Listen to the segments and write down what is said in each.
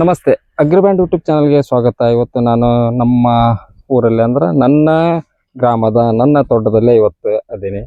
ನಮಸ್ತೆ. ಅಗ್ರಿಬ್ಯಾಂಡ್ ಯೂಟ್ಯೂಬ್ ಚಾನಲ್ಗೆ ಸ್ವಾಗತ. ಇವತ್ತು ನಾನು ನಮ್ಮ ಊರಲ್ಲಿ ಅಂದ್ರೆ ನನ್ನ ಗ್ರಾಮದ, ನನ್ನ ತೋಟದಲ್ಲೇ ಇವತ್ತು ಅದೀನಿ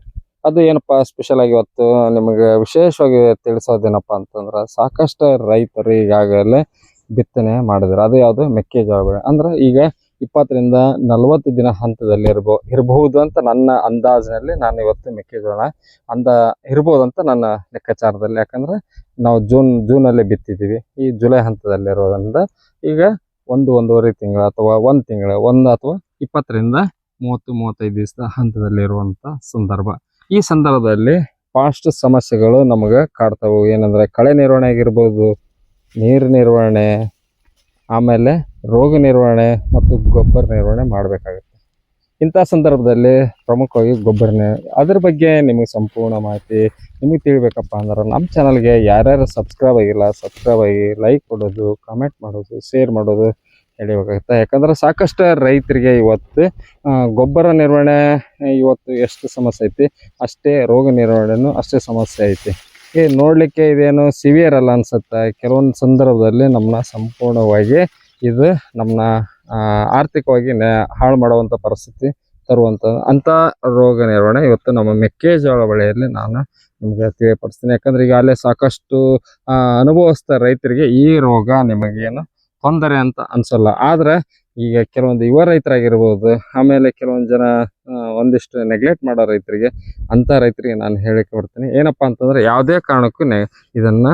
ಅದು ಏನಪ್ಪ ಸ್ಪೆಷಲ್ ಆಗಿ ಇವತ್ತು ನಿಮಗೆ ವಿಶೇಷವಾಗಿ ತಿಳಿಸೋದೇನಪ್ಪ ಅಂತಂದ್ರೆ, ಸಾಕಷ್ಟು ರೈತರು ಈಗಾಗಲೇ ಬಿತ್ತನೆ ಮಾಡಿದ್ರು. ಅದು ಯಾವುದು? ಮೆಕ್ಕೆಜೋಳ ಬೆಳೆ. ಅಂದ್ರೆ ಈಗ ಇಪ್ಪತ್ತರಿಂದ ನಲವತ್ತು ದಿನ ಹಂತದಲ್ಲಿ ಇರ್ಬೋ, ಇರಬಹುದು ಅಂತ ನನ್ನ ಅಂದಾಜಿನಲ್ಲಿ ನಾನು ಇವತ್ತು ಮೆಕ್ಕೆಜೋಳ ಅಂದ, ಇರ್ಬೋದು ಅಂತ ನನ್ನ ಲೆಕ್ಕಾಚಾರದಲ್ಲಿ. ಯಾಕಂದ್ರೆ ನಾವು ಜೂನ್, ಜೂನಲ್ಲೇ ಬಿತ್ತಿದ್ದೀವಿ. ಈ ಜುಲೈ ಹಂತದಲ್ಲಿರೋದ್ರಿಂದ ಈಗ ಒಂದು, ಒಂದೂವರೆ ತಿಂಗಳು ಅಥವಾ ಒಂದು ತಿಂಗಳು, ಒಂದು ಅಥವಾ ಇಪ್ಪತ್ತರಿಂದ ಮೂವತ್ತು, ಮೂವತ್ತೈದು ದಿವಸದ ಹಂತದಲ್ಲಿರುವಂಥ ಸಂದರ್ಭ. ಈ ಸಂದರ್ಭದಲ್ಲಿ ಫಾಸ್ಟ್ ಸಮಸ್ಯೆಗಳು ನಮಗೆ ಕಾಡ್ತಾವು. ಏನಂದ್ರೆ ಕಳೆ ನಿರ್ವಹಣೆ ಆಗಿರ್ಬೋದು ನೀರು ನಿರ್ವಹಣೆ ಆಮೇಲೆ ರೋಗ ನಿರ್ವಹಣೆ ಮತ್ತು ಗೊಬ್ಬರ ನಿರ್ವಹಣೆ ಮಾಡಬೇಕಾಗುತ್ತೆ. ಇಂಥ ಸಂದರ್ಭದಲ್ಲಿ ಪ್ರಮುಖವಾಗಿ ಗೊಬ್ಬರ ನಿ- ಅದ್ರ ಬಗ್ಗೆ ನಿಮಗೆ ಸಂಪೂರ್ಣ ಮಾಹಿತಿ ನಿಮಗೆ ತಿಳಿಬೇಕಪ್ಪ ಅಂದ್ರೆ ನಮ್ಮ ಚಾನಲ್ಗೆ ಯಾರ್ಯಾರು ಸಬ್ಸ್ಕ್ರೈಬ್ ಆಗಿಲ್ಲ, ಸಬ್ಸ್ಕ್ರೈಬ್ ಆಗಿ ಲೈಕ್ ಕೊಡೋದು, ಕಮೆಂಟ್ ಮಾಡೋದು, ಶೇರ್ ಮಾಡೋದು ಹೇಳಬೇಕಾಗುತ್ತೆ. ಯಾಕಂದ್ರೆ ಸಾಕಷ್ಟು ರೈತರಿಗೆ ಇವತ್ತು ಗೊಬ್ಬರ ನಿರ್ವಹಣೆ ಇವತ್ತು ಎಷ್ಟು ಸಮಸ್ಯೆ ಐತಿ, ಅಷ್ಟೇ ರೋಗ ನಿರ್ವಹಣೆನೂ ಅಷ್ಟೇ ಸಮಸ್ಯೆ ಐತಿ. ಈ ನೋಡಲಿಕ್ಕೆ ಇದೇನು ಸಿವಿಯರ್ ಅಲ್ಲ ಅನ್ಸುತ್ತೆ. ಕೆಲವೊಂದು ಸಂದರ್ಭದಲ್ಲಿ ನಮ್ಮನ್ನ ಸಂಪೂರ್ಣವಾಗಿ ಇದು ನಮ್ಮನ್ನ ಆರ್ಥಿಕವಾಗಿ ಹಾಳು ಮಾಡುವಂಥ ಪರಿಸ್ಥಿತಿ ತರುವಂಥ ಅಂಥ ರೋಗ ನಿರ್ವಹಣೆ ಇವತ್ತು ನಮ್ಮ ಮೆಕ್ಕೆಜೋಳ ಬೆಳೆಯಲ್ಲಿ ನಾನು ನಿಮಗೆ ತಿಳಿಯಪಡಿಸ್ತೀನಿ. ಯಾಕಂದ್ರೆ ಈಗಾಗಲೇ ಸಾಕಷ್ಟು ಅನುಭವಿಸ್ತಾರೆ ಅನುಭವಿಸ್ತಾ ರೈತರಿಗೆ ಈ ರೋಗ ನಿಮಗೇನು ತೊಂದರೆ ಅಂತ ಅನ್ಸಲ್ಲ. ಆದ್ರೆ ಈಗ ಕೆಲವೊಂದು ಯುವ ರೈತರಾಗಿರ್ಬೋದು, ಆಮೇಲೆ ಕೆಲವೊಂದು ಜನ ಒಂದಿಷ್ಟು ನೆಗ್ಲೆಕ್ಟ್ ಮಾಡೋ ರೈತರಿಗೆ ಅಂತ ರೈತರಿಗೆ ನಾನು ಹೇಳಿಕೆ ಬರ್ತೀನಿ. ಏನಪ್ಪಾ ಅಂತಂದ್ರೆ ಯಾವುದೇ ಕಾರಣಕ್ಕೂ ನೆ, ಇದನ್ನ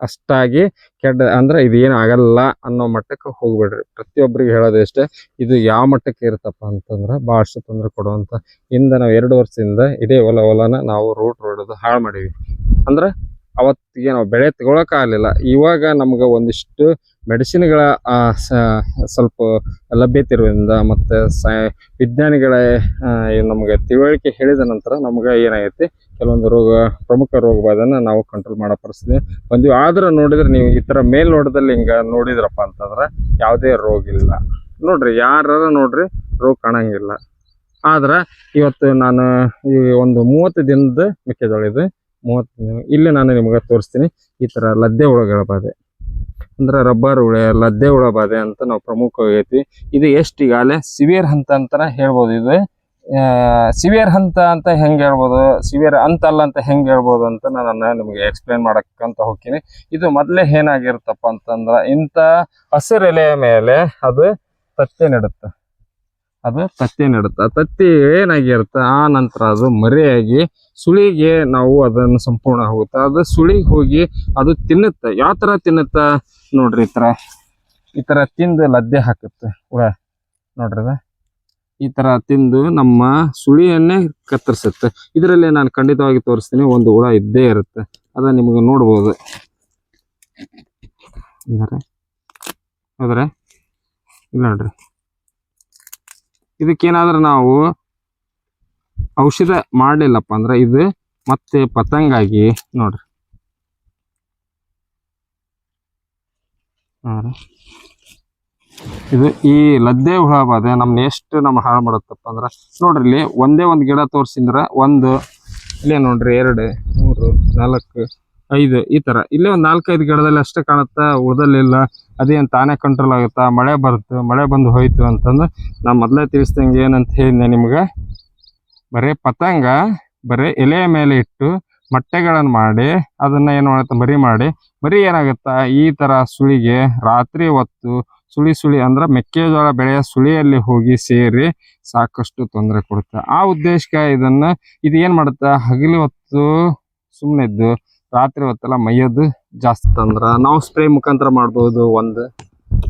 ಅಷ್ಟಾಗಿ ಕೆಡ್ಡ ಅಂದ್ರೆ ಇದು ಏನು ಆಗಲ್ಲ ಅನ್ನೋ ಮಟ್ಟಕ್ಕೆ ಹೋಗ್ಬೇಡ್ರಿ. ಪ್ರತಿಯೊಬ್ಬರಿಗೆ ಹೇಳೋದು ಎಷ್ಟೇ ಇದು ಯಾವ ಮಟ್ಟಕ್ಕೆ ಇರುತ್ತಪ್ಪ ಅಂತಂದ್ರೆ ಭಾಳಷ್ಟು ತೊಂದರೆ ಕೊಡುವಂತ ಇಂದ ನಾವು ಎರಡು ವರ್ಷದಿಂದ ಇದೇ ಹೊಲ ಹೊಲನ ನಾವು ರೂಟ್ ರೋಡದು ಹಾಳು ಮಾಡೀವಿ. ಅಂದ್ರೆ ಅವತ್ತಿಗೆ ನಾವು ಬೆಳೆ ತಗೊಳಕ್ಕಾಗಲಿಲ್ಲ ಇವಾಗ ನಮ್ಗೆ ಒಂದಿಷ್ಟು ಮೆಡಿಸಿನ್ಗಳ ಸ್ವಲ್ಪ ಲಭ್ಯತೆ ಇರೋದ್ರಿಂದ ಮತ್ತು ಸ, ವಿಜ್ಞಾನಿಗಳ ನಮ್ಗೆ ತಿಳುವಳಿಕೆ ಹೇಳಿದ ನಂತರ ನಮ್ಗೆ ಏನಾಗೈತಿ, ಕೆಲವೊಂದು ರೋಗ, ಪ್ರಮುಖ ರೋಗ ಬಾಧೆನ ನಾವು ಕಂಟ್ರೋಲ್ ಮಾಡೋ ಪರಿಸ್ಥಿತಿ ಬಂದ್ವಿ. ಆದ್ರೆ ನೋಡಿದ್ರೆ ನೀವು ಈ ಥರ ಮೇಲ್ನೋಟದಲ್ಲಿ ಹಿಂಗೆ ನೋಡಿದ್ರಪ್ಪ ಅಂತಂದ್ರೆ ಯಾವುದೇ ರೋಗ ಇಲ್ಲ. ನೋಡ್ರಿ ಯಾರು ನೋಡ್ರಿ ರೋಗ ಕಾಣಂಗಿಲ್ಲ. ಆದ್ರೆ ಇವತ್ತು ನಾನು ಈ ಒಂದು ಮೂವತ್ತು ದಿನದ ಮೆಕ್ಕೆಜೋಳ ಇದೆ. ಮೂವತ್ತು ಇಲ್ಲಿ ನಾನು ನಿಮಗೆ ತೋರಿಸ್ತೀನಿ. ಈ ಥರ ಲದ್ದೆ ಹುಳಗಳ ಬಾಧೆ. ಅಂದ್ರೆ ರಬ್ಬರ್ ಹುಳೆ, ಲದ್ದೆ ಹುಳ ಬಾಧೆ ಅಂತ ನಾವು ಪ್ರಮುಖವಾಗಿ ಐತಿ ಇದು ಎಷ್ಟು ಈಗಾಗಲೇ ಸಿವಿಯರ್ ಹಂತ ಅಂತಾನೆ ಹೇಳ್ಬೋದು ಇದು. ಸಿವಿಯರ್ ಹಂತ ಅಂತ ಹೆಂಗೆ ಹೇಳ್ಬೋದು? ಸಿವಿಯರ್ ಅಂತ ಅಲ್ಲ ಅಂತ ಹೆಂಗೆ ಹೇಳ್ಬೋದು ಅಂತ ನಾನು ನಿಮಗೆ ಎಕ್ಸ್ಪ್ಲೇನ್ ಮಾಡೋಕ್ಕಂತ ಹೋಗ್ತೀನಿ. ಇದು ಮೊದಲೇ ಏನಾಗಿರುತ್ತಪ್ಪ ಅಂತಂದ್ರೆ ಇಂಥ ಹಸಿರೆಲೆಯ ಮೇಲೆ ಅದು ತತ್ತೆ ನೆಡುತ್ತೆ. ಅದು ತತ್ತಿ ನೆಡುತ್ತೆ. ತತ್ತಿ ಏನಾಗಿರುತ್ತೆ? ಆ ನಂತರ ಅದು ಮರೆಯಾಗಿ ಸುಳಿಗೆ ನಾವು ಅದನ್ನು ಸಂಪೂರ್ಣ ಹೋಗುತ್ತೆ. ಅದು ಸುಳಿಗೆ ಹೋಗಿ ಅದು ತಿನ್ನುತ್ತೆ. ಯಾವ ಥರ ತಿನ್ನುತ್ತೆ ನೋಡ್ರಿ ಈ ಥರ? ಈ ಥರ ತಿಂದು ಲದ್ದೆ ಹಾಕುತ್ತೆ. ಹುಳ ನೋಡ್ರಿ ಈ ಥರ ತಿಂದು ನಮ್ಮ ಸುಳಿಯನ್ನೇ ಕತ್ತರಿಸುತ್ತೆ. ಇದರಲ್ಲಿ ನಾನು ಖಂಡಿತವಾಗಿ ತೋರಿಸ್ತೀನಿ. ಒಂದು ಹುಳ ಇದ್ದೇ ಇರುತ್ತೆ. ಅದ ನಿಮಗೆ ನೋಡ್ಬೋದು. ಅಂದರೆ ಹೋದ್ರೆ ಇಲ್ಲ ನೋಡ್ರಿ. ಇದಕ್ಕೇನಾದ್ರೂ ನಾವು ಔಷಧ ಮಾಡಲಿಲ್ಲಪ್ಪ ಅಂದ್ರೆ ಇದು ಮತ್ತೆ ಪತಂಗಾಗಿ ನೋಡ್ರಿ. ಇದು ಈ ಲದ್ದೆ ಹುಳ ಬಾಧೆ ನಮ್ನ ಎಷ್ಟು ನಮ್ಮ ಹಾಳು ಮಾಡುತ್ತಪ್ಪ ಅಂದ್ರೆ ನೋಡ್ರಿ ಇಲ್ಲಿ ಒಂದೇ ಒಂದು ಗಿಡ ತೋರಿಸಿದ್ರ ಒಂದು ಇಲ್ಲೇ ನೋಡ್ರಿ ಎರಡು, ಮೂರು, ನಾಲ್ಕು, ಐದು ಈ ತರ. ಇಲ್ಲೇ ಒಂದು ನಾಲ್ಕೈದು ಗಿಡದಲ್ಲಿ ಅಷ್ಟೇ ಕಾಣುತ್ತಾ ಉಳ್ದಲ್ಲಿಲ್ಲ ಅದೇನು ತಾನೇ ಕಂಟ್ರೋಲ್ ಆಗುತ್ತಾ? ಮಳೆ ಬರುತ್ತೆ, ಮಳೆ ಬಂದು ಹೋಯ್ತು ಅಂತಂದು ನಾ ಮೊದಲೇ ತಿಳಿಸ್ದಂಗೆ ಏನಂತ ಹೇಳಿದ್ದೆ ನಿಮ್ಗೆ? ಬರೀ ಪತಂಗ, ಬರೀ ಎಲೆಯ ಮೇಲೆ ಇಟ್ಟು ಮೊಟ್ಟೆಗಳನ್ನು ಮಾಡಿ, ಅದನ್ನ ಏನು ಮಾಡುತ್ತೆ? ಮರಿ ಮಾಡಿ. ಮರಿ ಏನಾಗುತ್ತಾ? ಈ ತರ ಸುಳಿಗೆ ರಾತ್ರಿ ಹೊತ್ತು ಸುಳಿ ಸುಳಿ ಅಂದ್ರೆ ಮೆಕ್ಕೆಜೋಳ ಬೆಳೆಯ ಸುಳಿಯಲ್ಲಿ ಹೋಗಿ ಸೇರಿ ಸಾಕಷ್ಟು ತೊಂದರೆ ಕೊಡುತ್ತೆ. ಆ ಉದ್ದೇಶಕ್ಕೆ ಇದನ್ನ, ಇದು ಏನು ಮಾಡುತ್ತೆ? ಹಗಲಿ ಹೊತ್ತು ಸುಮ್ಮನೆ ಇದ್ದು ರಾತ್ರಿ ಹೊತ್ತೆಲ್ಲ ಮೈಯೋದು ಜಾಸ್ತಿ. ತಂದ್ರ ನಾವು ಸ್ಪ್ರೇ ಮುಖಾಂತರ ಮಾಡ್ಬೋದು ಒಂದು,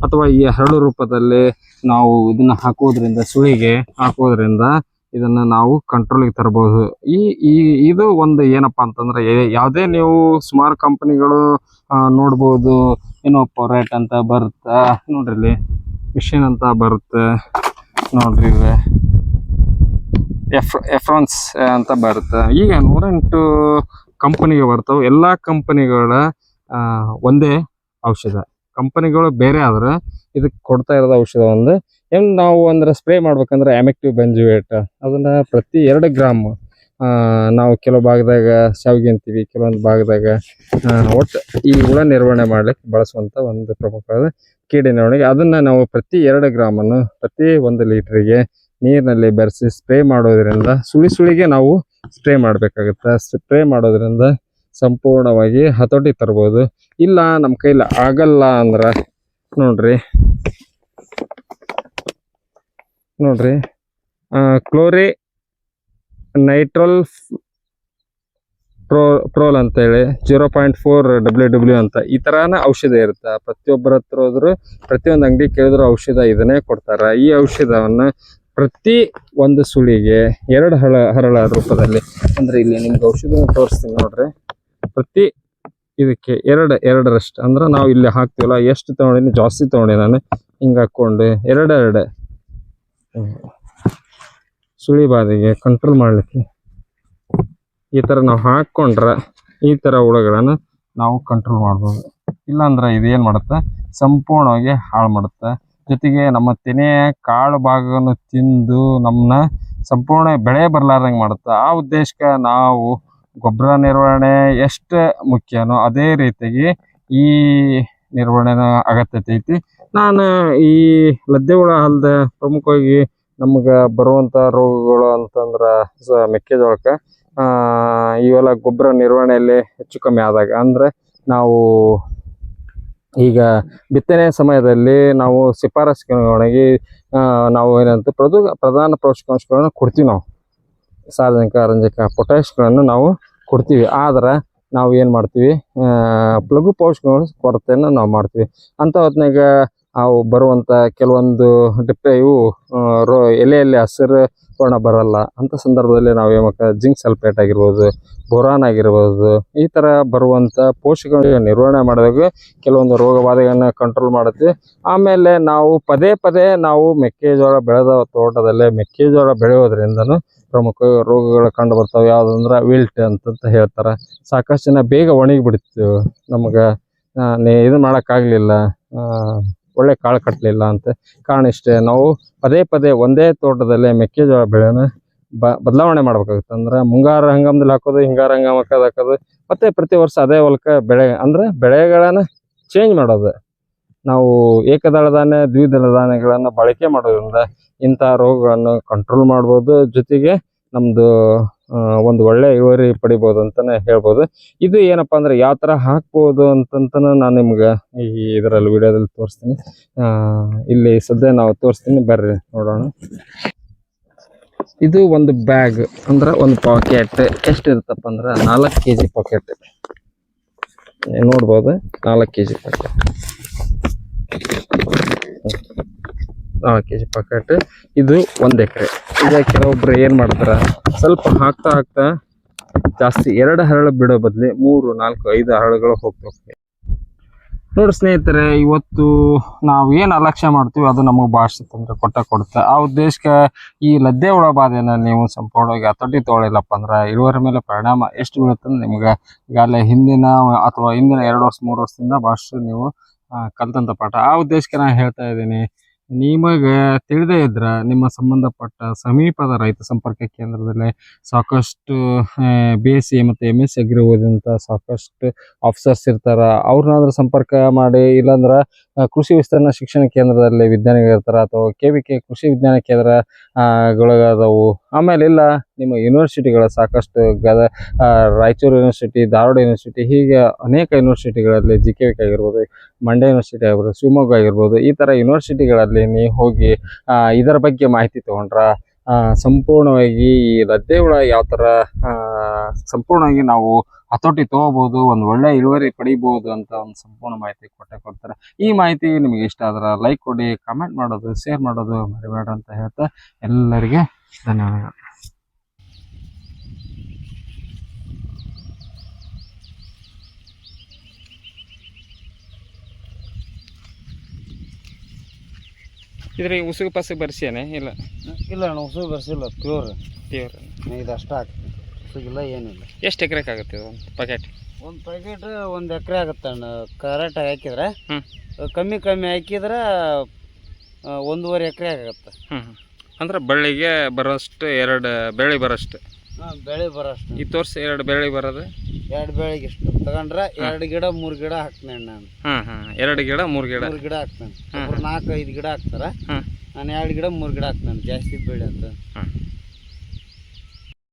ಅಥವಾ ಈ ಹರಳು ರೂಪದಲ್ಲಿ ನಾವು ಇದನ್ನ ಹಾಕೋದ್ರಿಂದ ಸುಳಿಗೆ ಹಾಕೋದ್ರಿಂದ ಇದನ್ನ ನಾವು ಕಂಟ್ರೋಲಿಗೆ ತರಬಹುದು. ಈ ಈ, ಇದು ಒಂದು ಏನಪ್ಪಾ ಅಂತಂದ್ರೆ ಯಾವುದೇ ನೀವು ಸುಮಾರು ಕಂಪನಿಗಳು ನೋಡ್ಬೋದು, ಏನೋ ಪೊರೇಟ್ ಅಂತ ಬರುತ್ತೆ ನೋಡ್ರಿ ಇಲ್ಲಿ ಮಿಷಿನ್ ಅಂತ ಬರುತ್ತೆ, ನೋಡ್ರಿ ಎಫ್ ಎಫ್ರಾನ್ಸ್ ಅಂತ ಬರುತ್ತೆ. ಈಗ ನೂರೆಂಟು ಕಂಪನಿಗೆ ಬರ್ತಾವೆ. ಎಲ್ಲ ಕಂಪನಿಗಳ ಒಂದೇ ಔಷಧ. ಕಂಪನಿಗಳು ಬೇರೆ ಆದ್ರೆ ಇದಕ್ಕೆ ಕೊಡ್ತಾ ಇರೋದು ಔಷಧ ಒಂದು. ಏನು ನಾವು ಅಂದ್ರೆ ಸ್ಪ್ರೇ ಮಾಡ್ಬೇಕಂದ್ರೆ ಆಮೆಕ್ಟಿವ್ ಬೆಂಜುವೇಟ್. ಅದನ್ನ ಪ್ರತಿ ಎರಡು ಗ್ರಾಮ್ ನಾವು ಕೆಲವು ಭಾಗದಾಗ ಶಾವಿಗೆ ಅಂತೀವಿ, ಕೆಲವೊಂದು ಭಾಗದಾಗ ಒಟ್ಟು ಈ ಹುಳ ನಿರ್ವಹಣೆ ಮಾಡ್ಲಿಕ್ಕೆ ಬಳಸುವಂತ ಒಂದು ಪ್ರಮುಖವಾದ ಕೀಟ ನಿರ್ವಹಣೆಗೆ ಅದನ್ನ ನಾವು ಪ್ರತಿ ಎರಡು ಗ್ರಾಮನ್ನು ಪ್ರತಿ ಒಂದು ಲೀಟ್ರಿಗೆ ನೀರಿನಲ್ಲಿ ಬೆರೆಸಿ ಸ್ಪ್ರೇ ಮಾಡೋದ್ರಿಂದ ಸುಳಿ ಸುಳಿಗೆ ನಾವು ಸ್ಪ್ರೇ ಮಾಡಬೇಕಾಗುತ್ತೆ. ಸ್ಪ್ರೇ ಮಾಡೋದ್ರಿಂದ ಸಂಪೂರ್ಣವಾಗಿ ಹತೋಟಿ ತರ್ಬೋದು. ಇಲ್ಲ ನಮ್ಮ ಕೈಲಿ ಆಗಲ್ಲ ಅಂದ್ರೆ, ನೋಡ್ರಿ. ನೋಡ್ರಿ. ಕ್ಲೋರಿ ನೈಟ್ರೋಲ್ ಪ್ರೋ, ಪ್ರೋಲ್ ಅಂತೇಳಿ, zero point four W W ಅಂತ, ಈ ಥರನೇ ಔಷಧ ಇರುತ್ತೆ. ಪ್ರತಿಯೊಬ್ಬರ ಹತ್ರ ಹೋದ್ರು, ಪ್ರತಿಯೊಂದು ಅಂಗಡಿ ಕೇಳಿದ್ರು ಔಷಧ ಇದನ್ನೇ ಕೊಡ್ತಾರೆ. ಈ ಔಷಧವನ್ನ ಪ್ರತಿ ಒಂದು ಸುಳಿಗೆ ಎರಡು ಹಳ, ಹರಳ ರೂಪದಲ್ಲಿ. ಅಂದರೆ ಇಲ್ಲಿ ನಿಮ್ಗೆ ಔಷಧಿಯನ್ನು ತೋರಿಸ್ತೀನಿ ನೋಡ್ರಿ. ಪ್ರತಿ ಇದಕ್ಕೆ ಎರಡು, ಎರಡರಷ್ಟು. ಅಂದ್ರೆ ನಾವು ಇಲ್ಲಿ ಹಾಕ್ತೀವಲ್ಲ, ಎಷ್ಟು ತೊಗೊಂಡಿನಿ, ಜಾಸ್ತಿ ತಗೊಂಡಿ ನಾನು. ಹಿಂಗೆ ಹಾಕ್ಕೊಂಡು ಎರಡೆರಡು. ಸುಳಿ ಬಾಧೆಗೆ ಕಂಟ್ರೋಲ್ ಮಾಡ್ಲಿಕ್ಕೆ ಈ ಥರ ನಾವು ಹಾಕ್ಕೊಂಡ್ರೆ ಈ ಥರ ಹುಳುಗಳನ್ನು ನಾವು ಕಂಟ್ರೋಲ್ ಮಾಡ್ಬೋದು. ಇಲ್ಲಾಂದ್ರೆ ಏನು ಮಾಡುತ್ತೆ? ಸಂಪೂರ್ಣವಾಗಿ ಹಾಳು ಮಾಡುತ್ತೆ. ಜೊತೆಗೆ ನಮ್ಮ ತೆನೆಯ ಕಾಳು ಭಾಗವನ್ನು ತಿಂದು ನಮ್ಮನ್ನ ಸಂಪೂರ್ಣ ಬೆಳೆ ಬರಲಾರ್ದಂಗೆ ಮಾಡುತ್ತೆ. ಆ ಉದ್ದೇಶಕ್ಕೆ ನಾವು ಗೊಬ್ಬರ ನಿರ್ವಹಣೆ ಎಷ್ಟು ಮುಖ್ಯನೋ ಅದೇ ರೀತಿಯಾಗಿ ಈ ನಿರ್ವಹಣೆನ ಅಗತ್ಯತೆ ಐತಿ. ನಾನು ಈ ಲದ್ದೆ ಹುಳ ಅಲ್ಲದೆ ಪ್ರಮುಖವಾಗಿ ನಮ್ಗೆ ಬರುವಂತ ರೋಗಗಳು ಅಂತಂದ್ರೆ ಮೆಕ್ಕೆಜೋಳಕ್ಕೆ ಇವೆಲ್ಲ ಗೊಬ್ಬರ ನಿರ್ವಹಣೆಯಲ್ಲಿ ಹೆಚ್ಚು ಕಮ್ಮಿ ಆದಾಗ, ಅಂದ್ರೆ ನಾವು ಈಗ ಬಿತ್ತನೆ ಸಮಯದಲ್ಲಿ ನಾವು ಶಿಫಾರಸುಗಳಿಗೆ ನಾವು ಏನಂತ ಪ್ರದು, ಪ್ರಧಾನ ಪೋಷಕಾಂಶಗಳನ್ನು ಕೊಡ್ತೀವಿ ನಾವು. ಸಾರ್ವಜನಿಕ ರಂಜಕ ಪೊಟ್ಯಾಶ್ಗಳನ್ನು ನಾವು ಕೊಡ್ತೀವಿ. ಆದ್ರೆ ನಾವು ಏನು ಮಾಡ್ತೀವಿ ಲಘು ಪೋಷಕಾಂಶ ಕೊರತೆಯನ್ನು ನಾವು ಮಾಡ್ತೀವಿ. ಅಂಥ ಹೊತ್ನಾಗ ಅವು ಬರುವಂಥ ಕೆಲವೊಂದು ಡಿಪ್ಪೆ ಇವು ರೋ, ಎಲೆಯಲ್ಲಿ ಹಸಿರು ವರ್ಣ ಬರಲ್ಲ. ಅಂಥ ಸಂದರ್ಭದಲ್ಲಿ ನಾವು ಏಮಕ್ಕ ಜಿಂಕ್ ಸಲ್ಫೇಟ್ ಆಗಿರ್ಬೋದು, ಬೋರಾನ್ ಆಗಿರ್ಬೋದು, ಈ ಥರ ಬರುವಂಥ ಪೋಷಕಗಳ ನಿರ್ವಹಣೆ ಮಾಡಿದಾಗ ಕೆಲವೊಂದು ರೋಗ ಬಾಧೆಗಳನ್ನ ಕಂಟ್ರೋಲ್ ಮಾಡುತ್ತೆ. ಆಮೇಲೆ ನಾವು ಪದೇ ಪದೇ ನಾವು ಮೆಕ್ಕೆಜೋಳ ಬೆಳೆದ ತೋಟದಲ್ಲೇ ಮೆಕ್ಕೆಜೋಳ ಬೆಳೆಯೋದ್ರಿಂದನೂ ಪ್ರಮುಖ ರೋಗಗಳು ಕಂಡು ಬರ್ತಾವೆ. ಯಾವುದಂದ್ರೆ ವಿಲ್ಟ್ ಅಂತಂತ ಹೇಳ್ತಾರೆ. ಸಾಕಷ್ಟು ಜನ ಬೇಗ ಒಣಗಿ ಬಿಡ್ತು ನಮಗೆ ಇದು ಮಾಡೋಕ್ಕಾಗಲಿಲ್ಲ. ಒಳ್ಳೆ ಕಾಳು ಕಟ್ಟಲಿಲ್ಲ ಅಂತ. ಕಾರಣ ಇಷ್ಟೇ ನಾವು ಪದೇ ಪದೇ ಒಂದೇ ತೋಟದಲ್ಲಿ ಮೆಕ್ಕೆಜೋಳ ಬೆಳೆನ ಬ ಬದಲಾವಣೆ ಮಾಡ್ಬೇಕಾಗುತ್ತೆ. ಅಂದ್ರೆ ಮುಂಗಾರು ಹಂಗಾಮದಲ್ಲಿ ಹಾಕೋದು ಹಿಂಗಾರು ಹಂಗಾಮ ಹಾಕೋದು ಮತ್ತೆ ಪ್ರತಿ ವರ್ಷ ಅದೇ ಹೊಲಕ್ಕೆ ಬೆಳೆ ಅಂದ್ರೆ ಬೆಳೆಗಳನ್ನ ಚೇಂಜ್ ಮಾಡೋದು. ನಾವು ಏಕದಳ ಧಾನ್ಯ ದ್ವಿದಳ ಧಾನ್ಯಗಳನ್ನು ಬಳಕೆ ಮಾಡೋದ್ರಿಂದ ಇಂಥ ರೋಗಗಳನ್ನು ಕಂಟ್ರೋಲ್ ಮಾಡ್ಬೋದು. ಜೊತೆಗೆ ನಮ್ದು ಆ, ಒಂದು ಒಳ್ಳೆ ಇಳುವರಿ ಪಡಿಬೋದು ಅಂತಾನೆ ಹೇಳ್ಬೋದು. ಇದು ಏನಪ್ಪ ಅಂದ್ರೆ ಯಾವ ತರ ಹಾಕ್ಬೋದು ಅಂತಂತನ ನಾನು ನಿಮ್ಗೆ ಈ ಇದರಲ್ಲಿ ವಿಡಿಯೋದಲ್ಲಿ ತೋರಿಸ್ತೀನಿ. ಇಲ್ಲಿ ಸದ್ಯ ನಾವು ತೋರಿಸ್ತೀನಿ, ಬರ್ರಿ ನೋಡೋಣ. ಇದು ಒಂದು ಬ್ಯಾಗ್ ಅಂದ್ರೆ ಒಂದು ಪಾಕೆಟ್. ಎಷ್ಟಿರುತ್ತಪ್ಪ ಅಂದ್ರೆ ನಾಲ್ಕು ಕೆ ಜಿ ಪಾಕೆಟ್ ನೋಡ್ಬೋದು, ನಾಲ್ಕು K G packet. K G packet ಇದು ಒಂದು ಎಕರೆ. ಈಗ ಕೆಲವೊಬ್ರು ಏನು ಮಾಡ್ತಾರ, ಸ್ವಲ್ಪ ಹಾಕ್ತಾ ಹಾಕ್ತಾ ಜಾಸ್ತಿ ಎರಡು ಹರಳು ಬಿಡೋ ಬದಲಿ ಮೂರು, ನಾಲ್ಕು, ಐದು ಹರಳುಗಳು ಹೋಗ್ತವೆ. ನೋಡಿ ಸ್ನೇಹಿತರೆ, ಇವತ್ತು ನಾವು ಏನು ಅಲಕ್ಷ್ಯ ಮಾಡ್ತೀವಿ ಅದು ನಮಗೆ ಭಾಷೆ ತೊಂದರೆ ಕೊಟ್ಟ ಕೊಡುತ್ತೆ. ಆ ಉದ್ದೇಶಕ್ಕೆ ಈ ಲದ್ದೆ ಹುಳ ಬಾಧೆನ ನೀವು ಸಂಪೂರ್ಣವಾಗಿ ಹತೋಟಿ ತೊಗೊಳಿಲ್ಲಪ್ಪ ಅಂದ್ರೆ ಇಳುವರಿ ಮೇಲೆ ಪರಿಣಾಮ ಎಷ್ಟು ಬೀಳುತ್ತೆ ನಿಮಗೆ ಈಗಾಗಲೇ ಹಿಂದಿನ ಅಥವಾ ಹಿಂದಿನ ಎರಡು ವರ್ಷ, ಮೂರು ವರ್ಷದಿಂದ ಭಾಳಷ್ಟು ನೀವು ಕಲ್ತಂಥ ಪಾಠ. ಆ ಉದ್ದೇಶಕ್ಕೆ ನಾನು ಹೇಳ್ತಾ ಇದ್ದೀನಿ ನಿಮಗೆ ತಿಳಿದೇ ಇದ್ರ ನಿಮ್ಮ ಸಂಬಂಧಪಟ್ಟ ಸಮೀಪದ ರೈತ ಸಂಪರ್ಕ ಕೇಂದ್ರದಲ್ಲಿ ಸಾಕಷ್ಟು ಬಿ ಎಸ್ ಸಿ ಮತ್ತು ಎಂ ಎಸ್ ಸಿ ಅಗ್ರಿ ಓದಿದಂಥ ಸಾಕಷ್ಟು ಆಫೀಸರ್ಸ್ ಇರ್ತಾರೆ. ಅವ್ರನ್ನಾದ್ರೂ ಸಂಪರ್ಕ ಮಾಡಿ, ಇಲ್ಲಾಂದ್ರೆ ಕೃಷಿ ವಿಸ್ತರಣಾ ಶಿಕ್ಷಣ ಕೇಂದ್ರದಲ್ಲಿ ವಿಜ್ಞಾನಿಗಳು ಇರ್ತಾರ ಅಥವಾ ಕೆ ವಿ ಕೆ ಕೃಷಿ ವಿಜ್ಞಾನ ಕೇಂದ್ರ ಆ, ಆಮೇಲೆ ಇಲ್ಲ ನಿಮ್ಮ ಯೂನಿವರ್ಸಿಟಿಗಳ ಸಾಕಷ್ಟು ಗದ ರಾಯಚೂರು ಯೂನಿವರ್ಸಿಟಿ ಧಾರವಾಡ ಯೂನಿವರ್ಸಿಟಿ ಹೀಗೆ ಅನೇಕ ಯೂನಿವರ್ಸಿಟಿಗಳಲ್ಲಿ ಜಿ ಕೆ ವಿ ಕೆ ಆಗಿರ್ಬೋದು ಮಂಡ್ಯ ಯೂನಿವರ್ಸಿಟಿ ಆಗಿರ್ಬೋದು ಶಿವಮೊಗ್ಗ ಆಗಿರ್ಬೋದು ಈ ಥರ ಯೂನಿವರ್ಸಿಟಿಗಳಲ್ಲಿ ನೀವು ಹೋಗಿ ಇದರ ಬಗ್ಗೆ ಮಾಹಿತಿ ತಗೊಂಡ್ರ ಸಂಪೂರ್ಣವಾಗಿ ಈ ಲದ್ದೆ ಹುಳ ಯಾವ ಥರ ಸಂಪೂರ್ಣವಾಗಿ ನಾವು ಹತೋಟಿ ತಗೋಬಹುದು, ಒಂದು ಒಳ್ಳೆ ಇಳುವರಿ ಪಡಿಬಹುದು ಅಂತ ಒಂದು ಸಂಪೂರ್ಣ ಮಾಹಿತಿ ಕೊಟ್ಟೆ ಕೊಡ್ತಾರೆ. ಈ ಮಾಹಿತಿ ನಿಮಗೆ ಇಷ್ಟ ಆದ್ರೆ ಲೈಕ್ ಕೊಡಿ ಕಮೆಂಟ್ ಮಾಡೋದು ಶೇರ್ ಮಾಡೋದು ಮರಿಬೇಡ ಅಂತ ಹೇಳ್ತಾ ಎಲ್ಲರಿಗೆ ಧನ್ಯವಾದಗಳು. ಇದ್ರಿಗೆ ಉಸುಗು ಪಸುಗು ಬರ್ಸಿಯಾನೆ? ಇಲ್ಲ. ಇಲ್ಲ ಅಣ್ಣ ಉಸುಗು ಬರ್ಸಿಲ್ಲ ಪ್ಯೂರ್ ಪ್ಯೂರ್ ಇದು ಅಷ್ಟು ಆಗ್ತದೆ. ಉಸುಗಿಲ್ಲ ಏನಿಲ್ಲ. ಎಷ್ಟು ಎಕರೆಗೆ ಆಗುತ್ತೆ ಒಂದು ಪ್ಯಾಕೆಟ್ ಒಂದು ಪ್ಯಾಕೆಟ್ ಒಂದು ಎಕರೆ ಆಗುತ್ತೆ ಅಣ್ಣ. ಕರೆಕ್ಟಾಗಿ ಹಾಕಿದ್ರೆ. ಕಮ್ಮಿ ಕಮ್ಮಿ ಹಾಕಿದ್ರೆ ಒಂದೂವರೆ ಎಕರೆ ಆಗುತ್ತೆ. ಹ್ಞೂ ಅಂದ್ರೆ ಬಳ್ಳಿಗೆ ಬರೋಷ್ಟು ಎರಡು ಬೆಳೆ ಬರೋಷ್ಟು. ಹಾಂ ಬೆಳೆ ಬರೋಷ್ಟು. ಈ ತೋರ್ಸಿ ಎರಡು ಬೆಳೆ ಬರೋದು? ಎರಡು ಬೆಳೆಗೆ ಇಷ್ಟು. ತಗೊಂಡ್ರೆ ಎರಡು ಗಿಡ ಮೂರು ಗಿಡ ಹಾಕ್ತೇನೆ ನಾನು. ಹಾಂ ಹಾಂ ಎರಡು ಗಿಡ ಮೂರು ಗಿಡ. ಮೂರು ಗಿಡ ಹಾಕ್ತೇನೆ. ನಾಲ್ಕು ಐದು ಗಿಡ ಹಾಕ್ತಾರೆ. ಹಾಂ ನಾನು ಎರಡು ಗಿಡ ಮೂರು ಗಿಡ ಹಾಕ್ತೇನೆ ಜಾಸ್ತಿ ಬೆಳೆ ಅಂತ.